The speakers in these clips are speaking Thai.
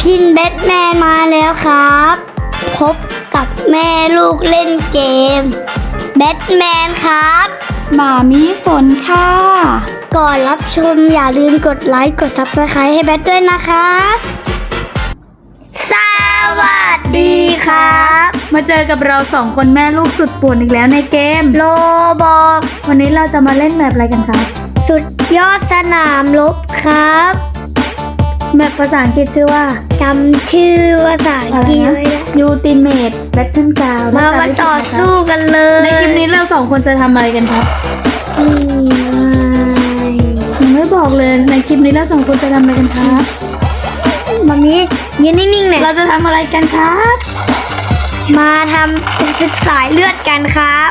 พินแบทแมนมาแล้วครับ พบกับแม่ลูกเล่นเกม แบทแมนครับหมามีฝนค่ะ ก่อนรับชมอย่าลืมกดไลค์ กด Subscribe ให้แบทด้วยนะครับสวัสดีครับ มาเจอกับเราสองคนแม่ลูกสุดป่วนอีกแล้วในเกม โลบอก วันนี้เราจะมาเล่นแบบอะไรกันคะสุดยอดสนามรบครับ แบบภาษาอังกฤษชื่อว่า จำชื่อภาษาอังอะไรกฤษนะไว้แล้ว Ultimate Battle Ground มามาต่อสู้กันเลย ในคลิปนี้เราสองคนจะทำอะไรกันครับนี่ไงยังไม่บอกเลยในคลิปนี้เราสองคนจะทำอะไรกันครับมามียืนนิ่งๆหน่อยเราจะทำอะไรกันครับ มาทำเป็นศึกสายเลือดกันครับ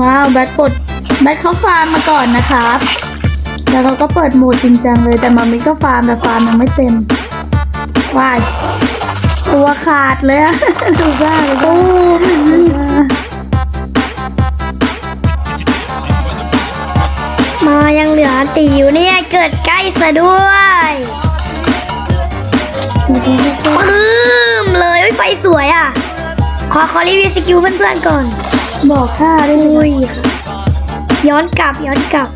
ว้าวแบทกดแบทเขาฟาร์มมาก่อนนะครับแล้วเราก็เปิดโหมดจริงจังเลยแต่มามิก็ฟาร์มแต่ฟาร์มยังไม่เต็ม ว้ายตัวขาดเลยอะดูบ้าเลยตูมมายังเหลือตีอยู่เนี่ยเกิดใกล้ซะด้วยปลื้มเลยเฮ้ยไฟสวยอะ ขอขอรีวิวสกิลเพื่อนๆก่อน บอกค่าได้ไหมอุ้ยค่ะย้อนกลับย้อนกลับ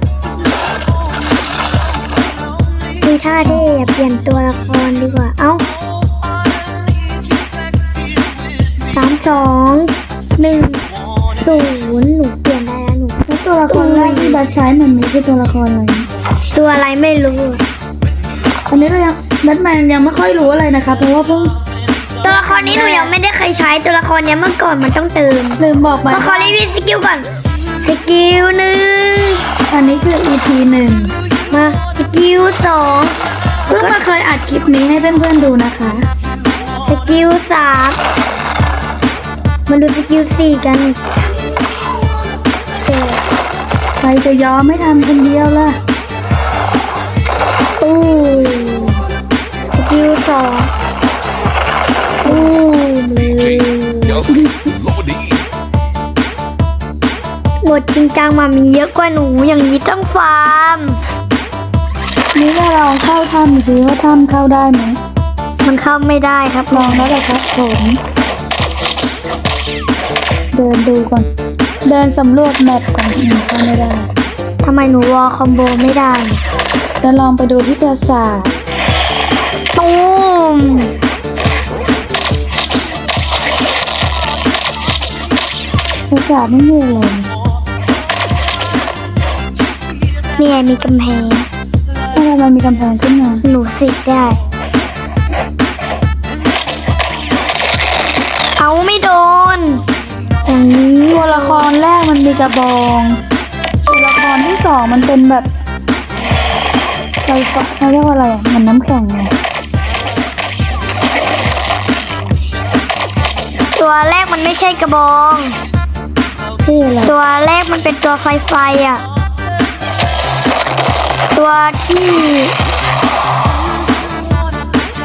มีท่าเท่อะเปลี่ยนตัวละครดีกว่า เอ้าสามสองหนึ่งศูนย์หนูเปลี่ยนได้แล้วหนูแล้วตัวละครแรกที่แบทใช้มันมีคือตัวละครอะไร ตัวอะไรไม่รู้อะอันนี้เรายังแบทแมนยังไม่ค่อยรู้อะไรนะคะเพราะว่าเพิ่งตัวละครนี้หนูยังไม่ได้เคยใช้ตัวละครเนี้ยเมื่อก่อนมันต้องเติมลืมบอกไปขอขอรีวิวสกิลก่อน สกิลหนึ่งอันนี้คือ EP หนึ่ง มาสกิลสองเพิ่งมาเคยอัดคลิปนี้ให้เพื่อนๆดูนะคะ สกิลสามมาดูสกิลสี่กันเจ็ดใครจะยอมไม่ทำคนเดียวล่ะอู้สกิลสองอู้เลยหมดจริงจังมามีเยอะกว่าหนูอย่างนี้ต้องฟาร์ม นี่เราลองเข้าถ้ำดูว่าถ้ำเข้าได้ไหมมันเข้าไม่ได้ครับลองแล้วแหละครับผมเดินดูก่อน เดินสำรวจแมปก่อนอืมเข้าไม่ได้ทำไมหนูวอลคอมโบไม่ได้จะลองไปดูที่ปราสาทตูมปราสาทไม่มีอะไรนี่ไงมีกำแพงทำไมมันมีกำแพงขึ้นมาหนูสิกได้ เอาไม่โดน อย่างนี้ตัวละครแรกมันมีกระบองตัวละครที่สองมันเป็นแบบไฟฟ้าเขาเรียกว่าอะไรอะเหมันน้ำแข็งไงตัวแรกมันไม่ใช่กระบองชื่ออะไร ตัวแรกมันเป็นตัวไฟไฟอะ ตัวที่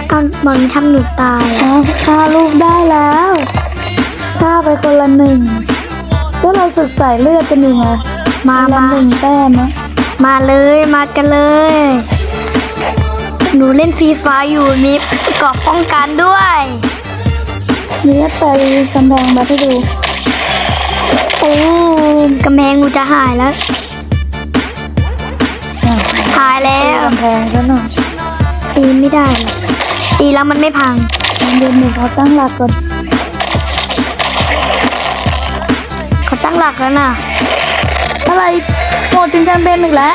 เอามันทำหนูตายอะอ้าวฆ่าลูกได้แล้วฆ่าไปคนละหนึ่งก็เราศึกสายเลือดกันอยู่ไงมาคนละมาหนึ่งแต้มนะมาเลยมากันเลย หนูเล่นฟรีไฟร์อยู่มีเกราะป้องกันด้วยนี่ไปกำแพงมาให้ดู โอ้กำแพงหนูจะหายแล้ว อะหายแล้วกำแพงซะหน่อยตีไม่ได้หรอกตีแล้วมันไม่พังเดือนหนึ่งเขาตั้งหลักก่อนเขาตั้งหลักแล้วนะอะไรโหมดจริงจังเต็มอีกแล้ว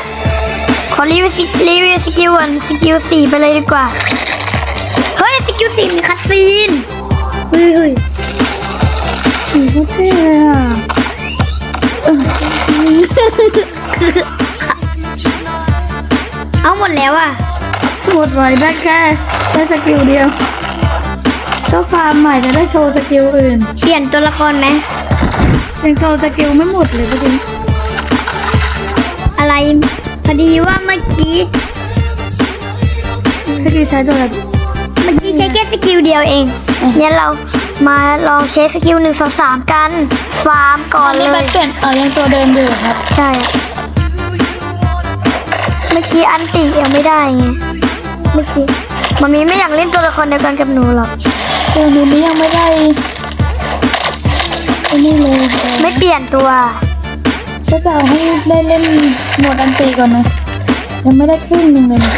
ขอรีวิวสิรีวิวสกิลก่อนสกิลสี่ไปเลยดีกว่า เฮ้ยสกิลสี่มีคัตซีนเฮ้ยเฮ้ยสีโคตรเท่เลยอะ เอาหมดแล้วอะหมดไว้ได้แค่ได้สกิลเดียว ก็ฟาร์มใหม่จะได้โชว์สกิลอื่น เปลี่ยนตัวละครไหมยังโชว์สกิลไม่หมดเลยเมื่อกี้อะไรพอดีว่าเมื่อกี้เมื่อกี้ใช้ตัวอะไรเมื่อกี้ใช้แค่สกิลเดียวเองอืมเนี่ยเรามาลองใช้สกิลหนึ่งสองสามกันฟาร์มก่อนอันเลนี้แบยทเปลี่ยนเออยังตัวเดิมอยู่ครับ ใช่อะเมื่อกี้อันติยังไม่ได้ไงเมื่อกี้มันมีไม่อยากเล่นตัวละครเดียวกันกับหนูหรอกเดี๋ยวนี้ยังไม่ได้ไอ้นี่เลยไม่เปลี่ยนตัว ก็จะเอาให้ได้เล่นโหมดอันตีก่อนนะยังไม่ได้ครึ่งหนึ่งเลยนะ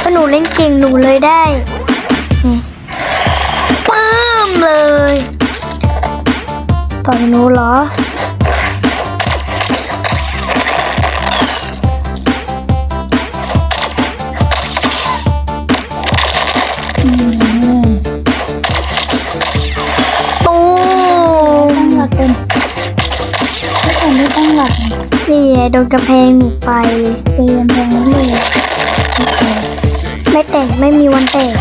ถ้าหนูเล่นเก่งหนูเลยได้นี่ปื้มเลยต่อยหนูเหรออื โดนกระเพงหนูไปเตรียมแทงนั้นเลยไม่แตกไม่มีวันแตก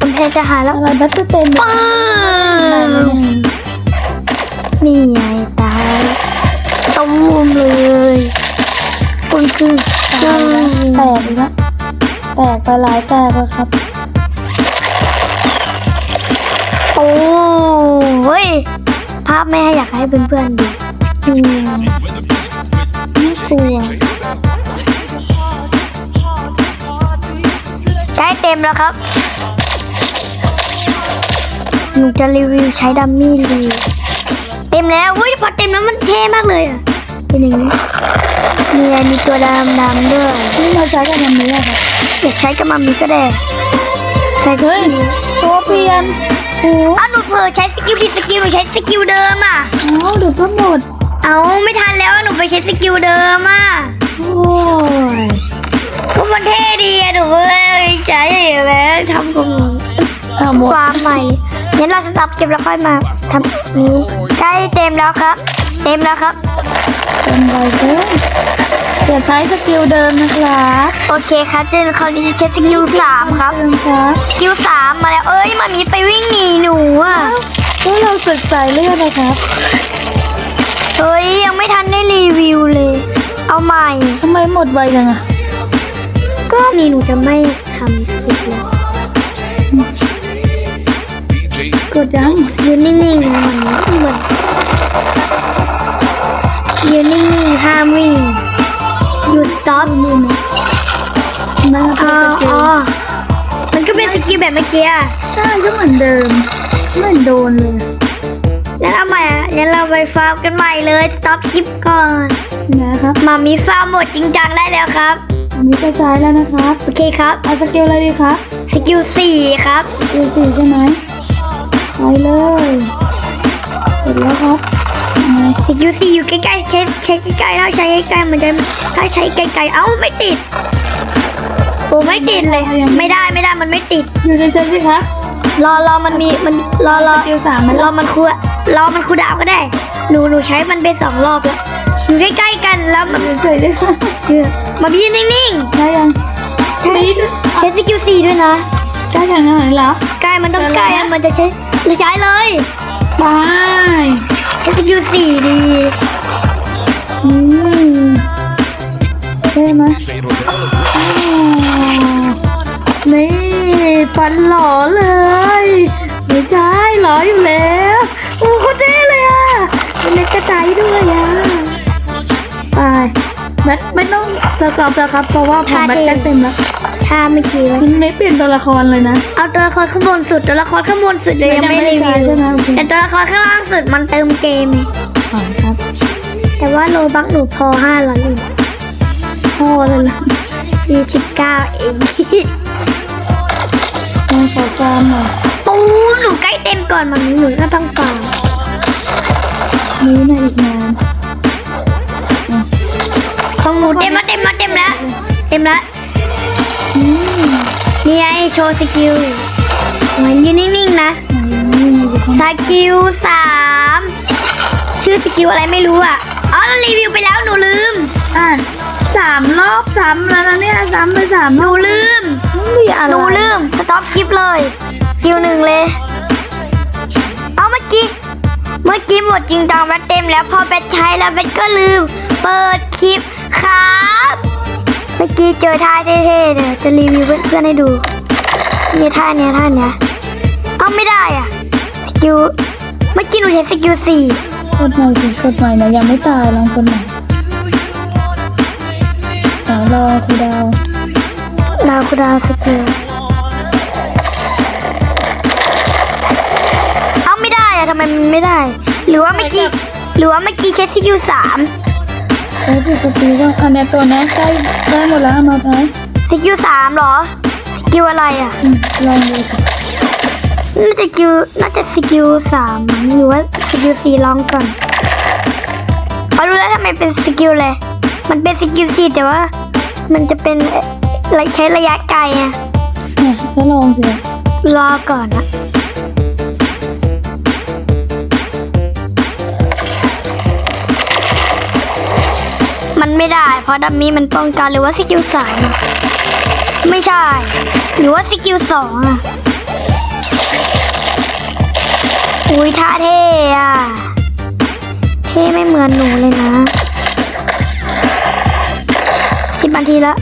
กำแพงจะหายแล้วอะไรบัตเตอร์เต็มเลยปื้ได้ไหมมเนี่ยนี่ไงตายตูมเลยคุณคือตายแล้วแตกอีกแล้วแตกไปหลายแตกแล้วครับโอ้ยภาพไม่ให้อยากให้เพื่อนๆดู อืมน่ากลัวใกล้เต็มแล้วครับ หนูจะรีวิวใช้ดัมมี่รีเต็มแล้วเฮ้ยพอเต็มแล้วมันเท่มากเลยอะเป็นอย่างนี้มีอะไรมีตัวดำดำด้วยนี่มาใช้กันวันนี้อะครับอยากใช้กับมัมมี่ก็ได้ใช้เฮ้ยตัวเปลี่ยนโอ้าวหนูเผลอใช้สกิลผิดสกิลหนูใช้สกิลเดิมอะเอาดูดก็หมด เอาไม่ทันแล้วหนูไปใช้สกิลเดิมอะโอ้ยก็มันเท่ดีอะหนูเลยใช้แล้วทำของหนูเอาหมดความใหม่งั้นเราสต็อปเก็บแล้วค่อยมาทำนี้ใกล้เต็มแล้วครับ เต็มแล้วครับเป็นไรเกินอย่าใช้สกิลเดิมนะครับโอเคครับเจนคราวนี้จะใช้สกิลสามครับ เดิมครับสกิลสามมาแล้วเอ้ยมามีไปวิ่งหนีหนูอะก็เราศึกสายเลือดนะครับ เฮ้ย ยังไม่ทันได้รีวิวเลย เอาใหม่ ทำไมหมดไวจังอะก็นี่หนูจะไม่ทำคลิปแล้วกดยังยืนนิ่งๆเหมือนเหมือนยืนนิ่งๆห้ามวิ่งหยุดสต็อปนี่นะนั่นอ๋คืออสกิลมันก็เป็นสกิลแบบเมื่อกี้อะใช่ก็เหมือนเดิมไม่เหมือนโดนเลย งั้นเอาใหม่อะงั้นเราไปฟาร์มกันใหม่เลยสต็อปคลิปก่อนนะครับมามีฟาร์มหมดจริงจังได้แล้วครับอันนี้ก็ใช้แล้วนะครับโอเคครับเอาสกิลอะไรดีครับสกิลสี่ครับสกิลสี่ใช่ไหมไปเลยเสร็จแล้วครับยังไงสกิลสี่อยู่ใกล้ๆเช็คเช็คใกล้ๆถ้าใช้ใกล้ๆมันจะถ้าใช้ไกลๆเอ้าไม่ติดโอ้ไม่ติดเลยไม่ได้ไม่ได้มันไม่ติดอยู่ในเซตสิครับรอรอมันมีมันรอรอสกิลสามมันรอมันคู รอมันคูดาวก็ได้ หนูหนูใช้มันไปสองรอบแล้วอยู่ใกล้ๆกันแล้วมันอยู่เฉยด้วยค่ะคือมาพี่นิ่งได้ยังนี่ๆใช้สกิลสี่ด้วยนะได้ยังไงเหรอใกล้มันต้องใกล้อะมันจะใช้จะใช้เลยไปใช้สกิลสี่ดีอืมใช่ไหมอ๋อนี่ฟันหล่อเลย ไม่ใช่หล่ออยู่แล้ว โอ้โคตรเท่เลยอะเป็นเล็กกระจายด้วยอะไปแมทไม่ต้องสต็อปแล้วครับ เพราะว่าผมแมทแค่เต็มแล้วถ้าเมื่อกี้ไว้มันไม่เปลี่ยนตัวละครเลยนะ เอาตัวละครข้างบนสุดตัวละครข้างบนสุดเลยยังไม่ไม่ได้รีใช้วิวใช่ไหมโอเคแต่ตัวละครข้างล่างสุดมันเติมเกมอ๋อครับ แต่ว่าโลบักหนูพอห้าร้อยเองพ่อเลยล่ะมีสิบเก้าเองมาขอจานหน่อยตูม หนูใกล้เต็มก่อนมันหนูก็ต้องฟังนี้นะอีกนานของหนูเต็มแล้วเต็มแล้วเต็มแล้วเต็มแล้วอืมนี่ไงโชว์สกิลเหมือนยืนนิ่งๆนะนี่อยู่ข้างสกิลสามชื่อสกิลอะไรไม่รู้อะอ๋อเรารีวิวไปแล้วหนูลืมอะสามรอบซ้ำแล้วนะเนี่ยซ้ำไปสามหรนูอบลืมไม่มีอะไรหนูลืมสต็อปคลิปเลยส กิลหนึ่งเลย เอาเมื่อกี้ เมื่อกี้หมดจริงจังแบตเต็มแล้วพอแบตใช้แล้วแบตก็ลืม เปิดคลิปครับ เมื่อกี้เจอท่าเท่ๆเนี่ยจะรีวิวเพื่อนๆให้ดูนี่ท่าเนี้ยท่าเนี้ยเอาไม่ได้อะสกิลเมื่อกี้หนูใช้สกิลสี่กดใหม่สิกดใหม่นะยังไม่ตายลองกดใหม่เอาลรอครูดาวดาวคุณดาวสกิล ทำไมมันไม่ได้ หรือว่าเมื่อกี้หรือว่าเมื่อกี้ใช้สกิลสามใช้ผิดสติก็อันเนี้ยตัวนี้ใกล้ได้หมดแล้วเอามาใช้สกิลสามเหรอสกิลอะไรอะอืมลองดูสิน่าจะสกิลน่าจะสกิลสามมั้งหรือว่าสกิลสี่ลองก่อนเอารู้แล้วทำไมเป็นสกิลเลย มันเป็นสกิลสี่แต่ว่า มันจะเป็นเอ่อใช้ระยะไกลอะเนี่ยก็ลองสิรอก่อนอะ มันไม่ได้ เพราะดัมมี่มันป้องกันหรือว่าสกิลสามไม่ใช่ หรือว่าสกิลสองอุ้ยท่าเท่อะเท่ไม่เหมือนหนูเลยนะสิบนาทีแล้ว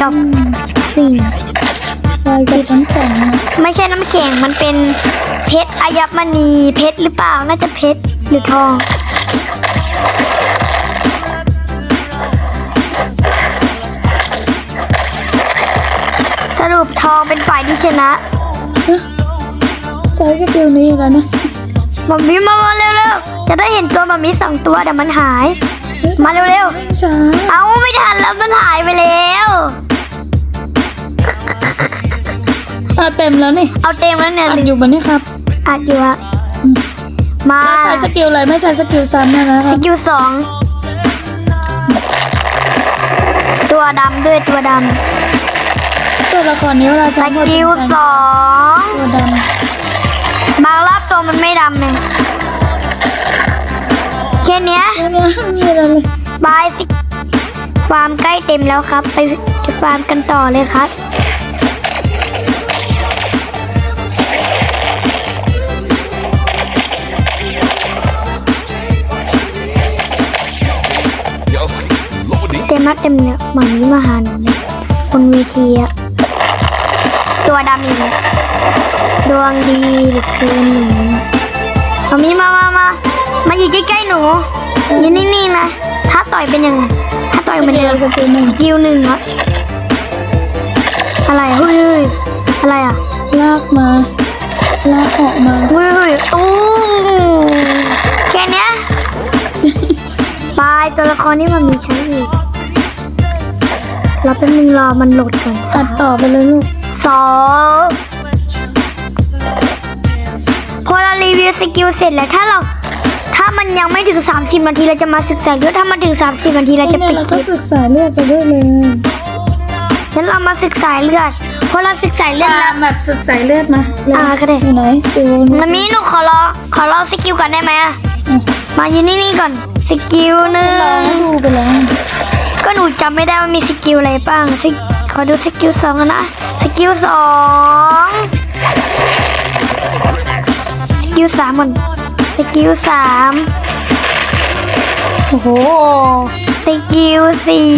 กับสิ่งไฟกับทั้งสองนะไม่ใช่น้ำแข็งมันเป็นเพชรอัญมณีเพชรหรือเปล่าน่าจะเพชรหรือทองสรุปทองเป็นฝ่ายที่ชนะใช้สกิลนี้แล้วนะมัมมี่มามาเร็วๆจะได้เห็นตัวมัมมี่สองตัวเดี๋ยวมันหาย มาเร็วช้าๆ เอาไม่ทันแล้วมันหายไปแล้ว อะเต็มแล้วนี่เอาเต็มแล้วเนี่ยอัดลือมยู่บนนี้ครับ อัดอยู่อะอืมมาใช้สกิลเลยไม่ใช้สกิลซ้ำนะนะสครับกิลสองตัวดำด้วยตัวดตัวละครนี้เวลาำสใช้หมดกิลสองตัวดบางรอบตัวมันไม่ดำเลยแค่เนี้ยำเนี่ยไม่มีอะไรเลยบายสิฟาร์มใกล้เต็มแล้วครับ ไปฟาร์มกันต่อเลยครับ Y'all see, Lordy. เต็มมัดเต็มเนี่ยหมันนี้มาหาหนูเลยบนเวทีอะตัวดำอีกแล้วดวงดีหรือคืนหนูเอามีมามามามา อยู่ใกล้ๆหนูอยู่นิ่งๆนะถ้าต่อยเป็นยังไงถ้าต่อยสเหมันกิเดิลมสกิลหนึ่งกิวหนึ่งอะอะไรเฮ้ยเฮ้ยอะไรอะลากมาลากออกมาเฮ้ยเฮ้ยตู้แค่เนี้ยปลายตัวละครนี่มันมีใช้อีกเราเป็นมึงรอมันโหลดก่อนอัดต่อไปเลยลูกสองพอเรารีวิวสกิลเสร็จแล้วถ้าเราถ้า มันยังไม่ถึง 30 นาทีเราจะมาศึกษาเยอะถ้ามันถึง 30 นาทีเราจะเนี่ยปิดเราคก็ลิปศึกษาเลือดไปด้วยเลยงั้นเรามาศึกษาเลือดพอเราศึกษาเลือดตาแล้มวแบบศึกษาเลือดมาอ่าก็ได้ อยู่ไหนดูมามีหนูขอรอขอรอสกิลก่อนได้ไหมอะมายืนนิ่งๆก่อนสกิลหนึ่งรอให้ดูไปแล้วก็หนูจำไม่ได้ว่ามีสกิลอะไรบ้างสกขอดูสกิลสองกันนะสกิลสองสกิลสามก่อน สกิลสามโอ้โห สกิลสี่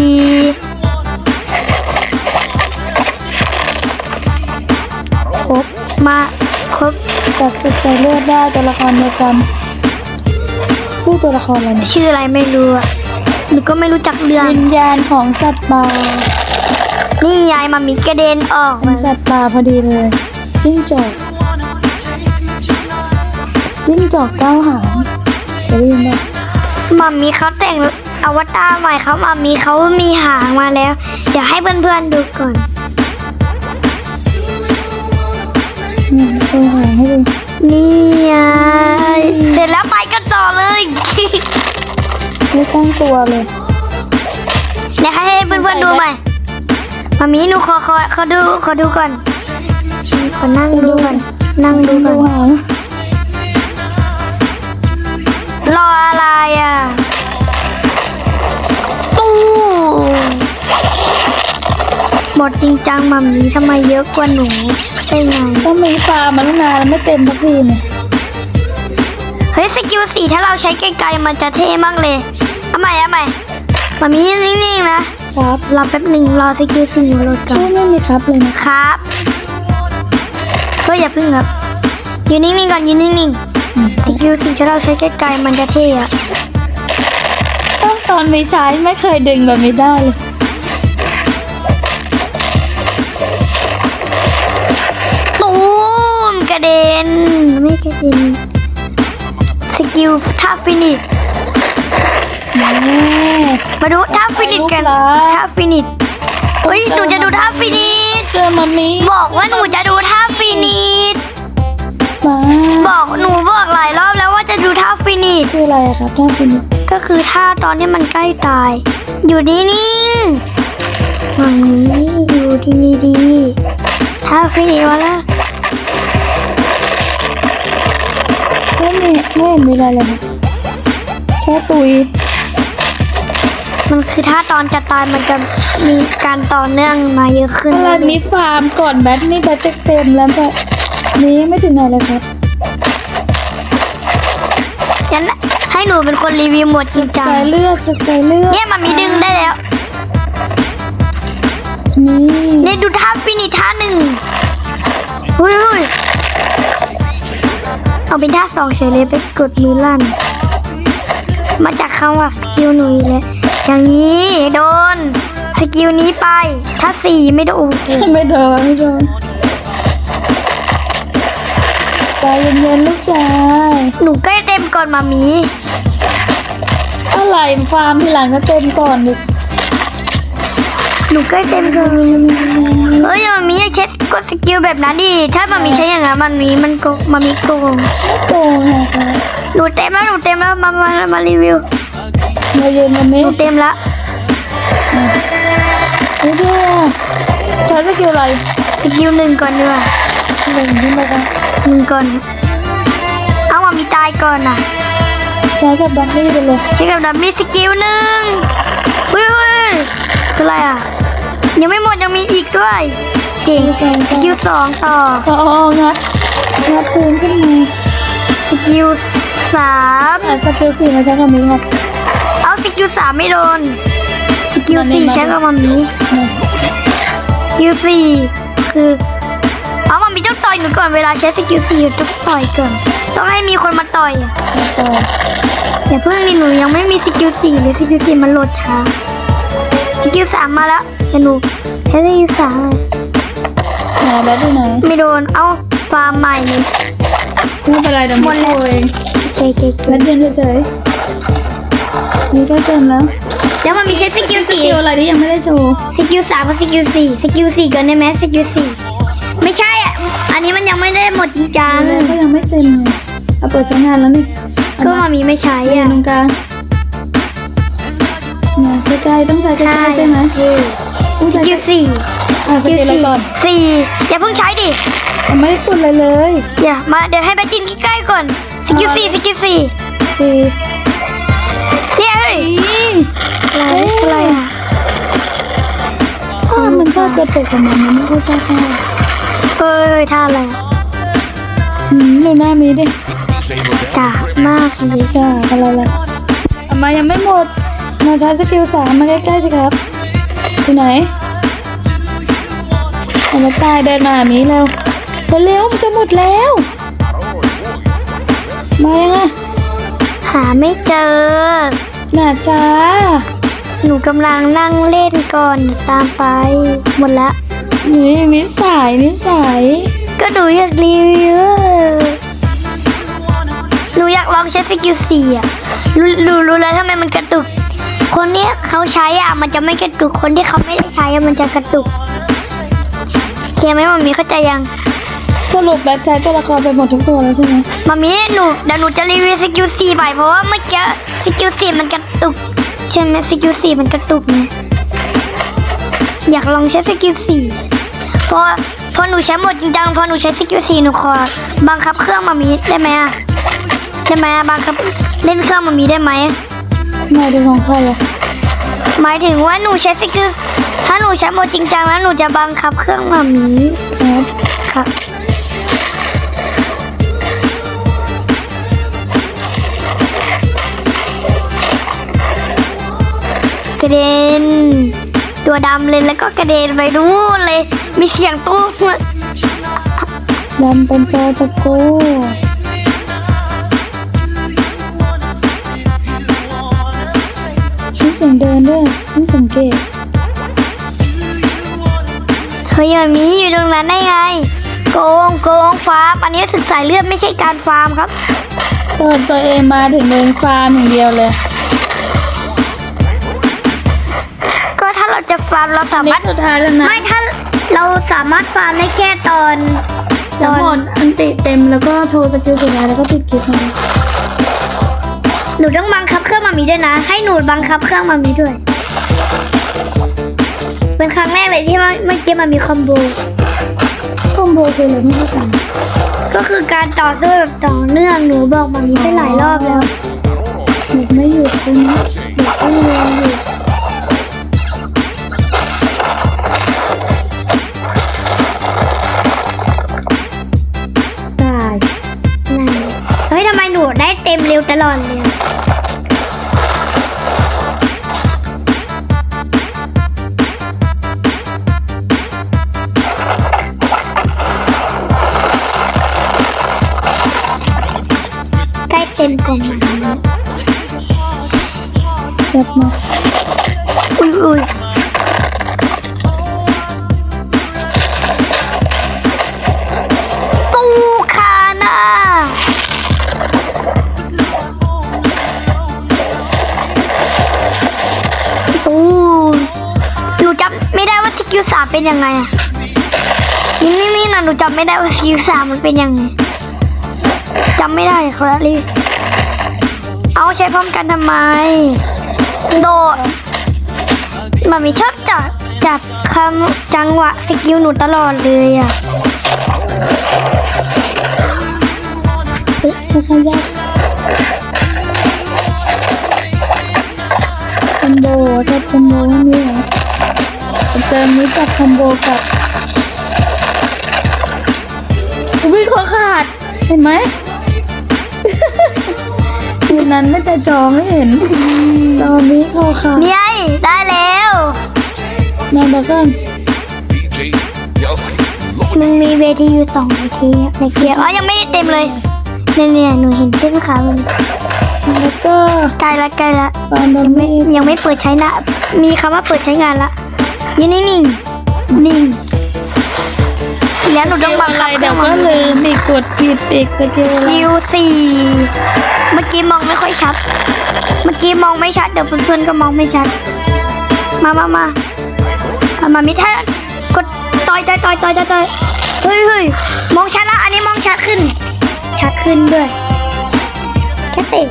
ครบมาครบจากศึกษาเลือดได้ตัวละครเดียวกันชื่อตัวละครอะไรเนี่ยชื่ออะไรไม่รู้อะหนูก็ไม่รู้จักเรื่องวิญญาณของสัตว์ป่านี่ยายมามีกระเด็นออกเป็นมาสัตว์ป่าพอดีเลยจิ้งจอก จิ้งจอกเก้าหางเคยได้ยินไหมมามีเขาแต่งอวตารใหม่เขามามีเขามีหางมาแล้ว เดี๋ยวให้เพื่อนๆดูก่อนเนี่ยโชว์หางให้ดูนี่ไงเสร็จแล้วไปกันต่อเลยไม่ตั้งตัวเลยเดี๋ยวให้เพื่อนๆดูใหม่มามีหนูขอขอขอดูขอดูก่อนขอนั่งดูก่อนนั่งดูก่ดูอนหาง รออะไรอะตู้หมดจริงจังมัมมี่ทำไมเยอะกว่าหนูได้ไงต้องมีปลามาตั้งนานแล้วไม่เต็มสักทีเนี่ยเฮ้ยสกิลสี่ถ้าเราใช้ไกลๆมันจะเท่มากเลยเอาใหม่เอาใหม่มามีนิ่งๆนะครับรอแป๊บหนึ่งรอสกิลสี่โหลดก่อนชื่อไม่มีครับเลยนะครับฮ้ยอย่าพึ่งครับอยู่นิ่งๆก่อนอยู่นิ่งๆ สกิลสี่ที่เราใช้ไกลๆมันจะเท่อะต้องตอนไม่ใช้ไม่เคยดึงแบบนี้ได้เลยตูมกระเด็น ไม่กระเด็น สกิลท่าฟินิชแม่มาดูท่าฟินิชกันลูกรักท่าฟินิชเฮ้ยหนูจะดูท่าฟินิชเจอมามีบอกว่าหนูจะดูท่าฟินิช มาบอกหนูบอกหลายรอบแล้วว่าจะดูท่าฟินิชคืออะไรอะครับท่าฟินิชก็คือท่าตอนที่มันใกล้ตาย อยู่นิ่งๆมันนี้อยู่ที่นี่ดีท่าฟินิชมาแล้วไม่มีไม่เห็นมีอะไรเลยนะแค่ตุยมันคือท่าตอนจะตายมันจะมีการต่อเนื่องมาเยอะขึ้นเวลานี้ฟาร์มก่อนแบทนี่แบทจะเต็มแล้วแบบ นี้ไม่ถึงไหนเลยครับงั้นให้หนูเป็นคนรีวิวหมดจริงจังสายเลือดสักสายเลือดเนี่ยมันมีดึงได้แล้ว นี่เนี่ยดูท่าฟินิชท่าหนึ่งหุ้ยหุ้ยเอาเป็นท่าสองเฉยเลยไปกดมือลั่น มาจากคำว่าสกิลหนูอีกเลยอย่างนี้โดน สกิลนี้ไป ถ้าสี่ไม่โดนโอ้โหไม่โดนไม่โดน ใจเย็นๆลูกชายหนูใกล้เต็มก่อนมามี อะไรฟาร์มทีหลังก็เต็มก่อนดิหนูใกล้เต็มก่อนเฮ้ยมามีอย่าเช็ดกดสกิลแบบนั้นดิ ถ้ามามีใช้อย่างนั้นมันมีมันโกงมามีโกงโกงนะคะหนูเต็มแล้วหนูเต็มแล้วมามามารีวิวมาเย็นวันหนี้นูเต็มแล้วนี่ด้วยใช้สกิลอะไรสกิลหนึ่งก่อนเนื้อหนึ่งขึ้นมากัน หนึ่งก่อน เอามามีตายก่อนน่ะใช้กับบัคลี่ไปเลยใช้กับดับมีสกิลหนึ่งเฮ้ยเฮ้ยคืออะไรอะ ยังไม่หมดยังมีอีกด้วยเก่งสกิลสองต่อพองัดงัดปืนขึ้นมาสกิลสามอะสกิลสี่มาใช้กับนี้ครับเอาสกิลสามไม่โดนสกิลสี่มันไม่ใช้กับมัมมี่สกิลสี่คือ หนูก่อนเวลาใช้สกิลสี่ต้องต่อยก่อนต้องให้มีคนมาต่อยอะต่ออย่าเพิ่งนี่หนูยังไม่มีสกิลสี่เลยสกิลสี่มันโหลดช้าสกิลสามมาแล้วแต่หนูใช้สกิลสามเลยหาบัคอยู่ไหนไม่โดน เอาฟาร์มใหม่เลยไม่เป็นไรเดี๋ยวไม่ช่วยเคเคเคบัคเย็นเฉยๆนี่ก็เต็มแล้วแล้วมันมีใช้สกิลสสี่กิลอะไรที่ยังไม่ได้โชว์ สกิลสามกับสกิลสี่สกิลสี่ก่อนได้ไหมสกิลสี่ไม่ใช่ อะอันนี้มันยังไม่ได้หมดจริงจังแล้วก็ยังไม่เต็มเลยเอาเปิดใช้งานแล้วนี่ก็มามีไม่ใช้อยู่อะตรงกลางเนี่ยใกล้ๆต้องใช้ใกล้ๆใช่ไหมต้องสใช้กิลสี่อะสสกิกิลลอะไรสี่ก่อนสี่อย่าเพิ่งใช้ดิยังไม่ได้กดเลยเลยอย่ามาเดี๋ยวให้แบทจินใกล้ๆก่อนสกิลสี่สกิลสี่สี่เนี่ยเฮ้ยอะไรอะไรอะภาพมันชอบกระตุกของมันมันไม่ค่อยชอบภาพ เอ้ยท่าอะไรหืมดูหน้ามีดิกามากเลยจ้าอะไรล่ะเอามายังไม่หมด มาใช้สกิลสามมาใกล้ๆสิครับที่ไหนเอามาตายเดินมาแบบนี้เร็วเร็วมันจะหมดแล้ว มายังไงหาไม่เจอหนาช้าหนูกำลังนั่งเล่นก่อนตามไป หมดละ นี่นิสัยนิสัยก็หนูอยากรีวิวหนูอยากลองใช้สกิลสี่อะรู้รู้รู้แล้วทำไมมันกระตุก คนเนี้ยเขาใช้อะมันจะไม่กระตุกคนที่เขาไม่ได้ใช้อะมันจะกระตุกเคลียร์ไหมมามีเข้าใจยังสรุปแบทใช้ตัวละครไปหมดทุกตัวแล้วใช่ไหมมามีหนูเดี๋ยวหนูจะรีวิวสกิลสี่ไปเพราะว่าเมื่อกี้สกิลสี่มันกระตุกใช่ไหมสกิลสี่มันกระตุกไงอยากลองใช้สกิลสี่เพราะพอหนูใช้หมดจริงจังพอหนูใช้สกิลสี่หนูขอบังคับเครื่องมามีได้ไหมอะได้ไหมอะบังคับเล่นเครื่องมามีได้ไหมหมายถึงของใครอะหมายถึงว่าหนูใช้สกิลถ้าหนูใช้หมดจริงจังแล้วหนูจะบังคับเครื่องมามีครับค่ะกระเด็นตัวดำเลยแล้วก็กระเด็นไปดูนเลย มีเสียงตู้มลำเป็นโตตะโกมีเสียงเดินด้วยไม่สังเกตเฮ้ยมันมีอยู่ตรงนั้นได้ไง โกงโกงฟาร์มอันนี้ศึกสายเลือดไม่ใช่การฟาร์มครับเปิดตัวเองมาถึงเดินฟาร์มอย่างเดียวเลย ก็ถ้าเราจะฟาร์มเราสานี่มารถสุดท้ายแล้วนะไม่ถ้า เราสามารถฟาร์มได้แค่ตอนตทั้งอนหมดอันติเต็มแล้วก็โชว์สกิลสุดท้ายแล้วก็ปิดคลิปนะหนูต้องบังคับเครื่องมามีด้วยนะ ให้หนูบังคับเครื่องมามีด้วย เป็นครั้งแรกเลยที่ว่าเมื่อกี้มันมีคอมโบ คอมโบคืออะไรไม่เข้าใจก็คือการต่อสู้แบบต่อเนื่องหนูบอกมามีไปหลายรอบแล้ว หยุดไม่หยุดใช่ไหมหยุดไม่ยอมหยุด ต็มเร็วตลอดเลยใกล้เต็มกล่อง เป็นยังไงอะนี่นี่นี่นะหนูจำไม่ได้ว่าสกิลสามมันเป็นยังไงจำไม่ได้ครับรีเอาใช้พร้อมกันทำไม โดดมันมีชอบจับจับคำจังหวะสกิลหนูตลอดเลยอะเอ๊ะค่อยๆยากคอมโบจับคอมโบไม่มีเหรอ เจอนี้จับคอมโบกับวิ่งคอขาด เห็นไหมคืนนั้นไม่แต่จอไม่เห็นตอนนี้คอขาดนี่ไงได้แล้วมาแล้วกัน DJ Yelsey. มึงมีเวทีอยู่สองเวทีอะในเกียร์อ๋อยังไม่ได้เต็มเลยเนี่ยเนี่ยหนูเห็นเส้นขาวมันแล้วก็ใกล้ละใกล้ละฟาร์มบอมไม่บี้ยังไม่เปิดใช้นะมีคำว่าเปิดใช้งานละอ ยืนนิ่งๆนิ่งเสียหนูต้องบังอะไรคับเคเดี๋รื่ยอวงก็มันลืมอีกกดผิดอีกสกิลอะไรคิวสี่เมื่อกี้มองไม่ค่อยชัด เมื่อกี้มองไม่ชัดเดี๋ยวเพื่อนๆก็มองไม่ชัด มามามาเอามามิท่ากดต่อยต่อยต่อยต่อยต่อยต่อยเฮ้ยเฮ้ยมองชัดละอันนี้มองชัดขึ้น ชัดขึ้นด้วยแค่เตะ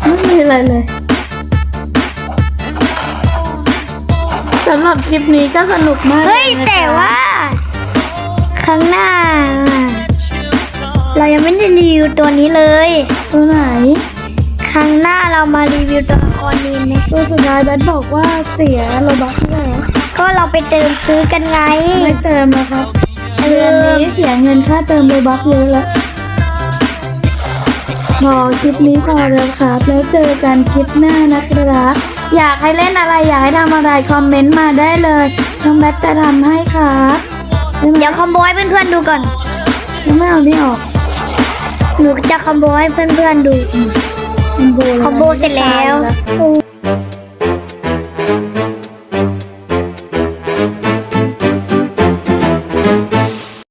ไม่มีอะไรเลย สำหรับคลิปนี้ก็สนุกมากเฮ้ยลนะคะแต่ว่า ครั้งหน้า เรายังไม่ได้รีวิวตัวนี้เลย ตัวไหน ครั้งหน้าเรามารีวิวตัวละครนี้ไหมตัวสุดท้ายแบทบอกว่าเสียโลบัคเท่าไหร่อะก็เราไปเติมซื้อกันไง ไม่เติมแล้วครับเดือนนี้เสียเงินค่าเติมโลบัคเยอะแล้วพอคลิปนี้พอแล้วครับแล้วเจอกันคลิปหน้านะครับ อยากให้เล่นอะไรอยากให้ทำอะไรคอมเมนต์มาได้เลยน้องแบทจะทำให้ครับได้ไหมเดี๋ยวคอมโบให้เพื่อนๆดูก่อนยังไม่เอานี่ออก หนูจะคอมโบให้เพื่อนๆดู คอมโบคอมโบเสร็จแล้วโอ้